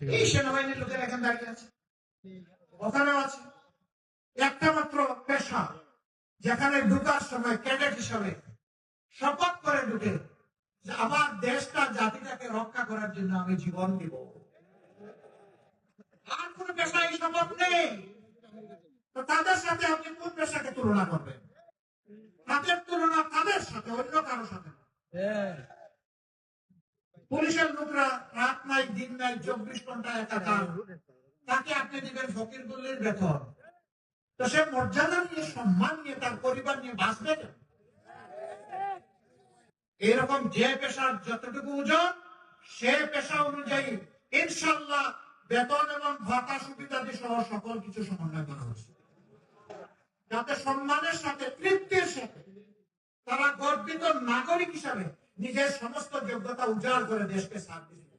এই সেনাবাহিনীর লোকের এখানে দাঁড়িয়ে আছে। ওখানেও আছে। একটা মাত্র পেশা যেখানে ঢুকার সময় ক্যাডেট হিসাবে শপথ করে ঢুকে যে আমার দেশটা জাতিটাকে রক্ষা করার জন্য আমি জীবন দিব। আর কোন পেশা এই শপথ নেই। তো তাদের সাথে আপনি কোন পেশাকে তুলনা করবেন? তাদের তুলনা তাদের সাথে অন্য কারোর সাথে না। পুলিশের লোকরা রাত নাই দিন নাই চব্বিশ ঘণ্টা একাকার। তাকে আপনি দিবেন ফকির গুলির বেতন তো সে মর্যাদা নিয়ে, সম্মান নিয়ে, তার পরিবার নিয়ে বাঁচবে এরকম যে পেশার যতটুকু ওজন, সে পেশা অনুযায়ী ইনশাল্লাহ বেতন এবং ভাতা সুবিধাদি সহ সকল কিছু সমন্বয় করা হচ্ছে। যাতে সম্মানের সাথে, তৃপ্তির সাথে তারা গর্বিত নাগরিক হিসাবে নিজের সমস্ত যোগ্যতা উজাড় করে দেশকে দিতে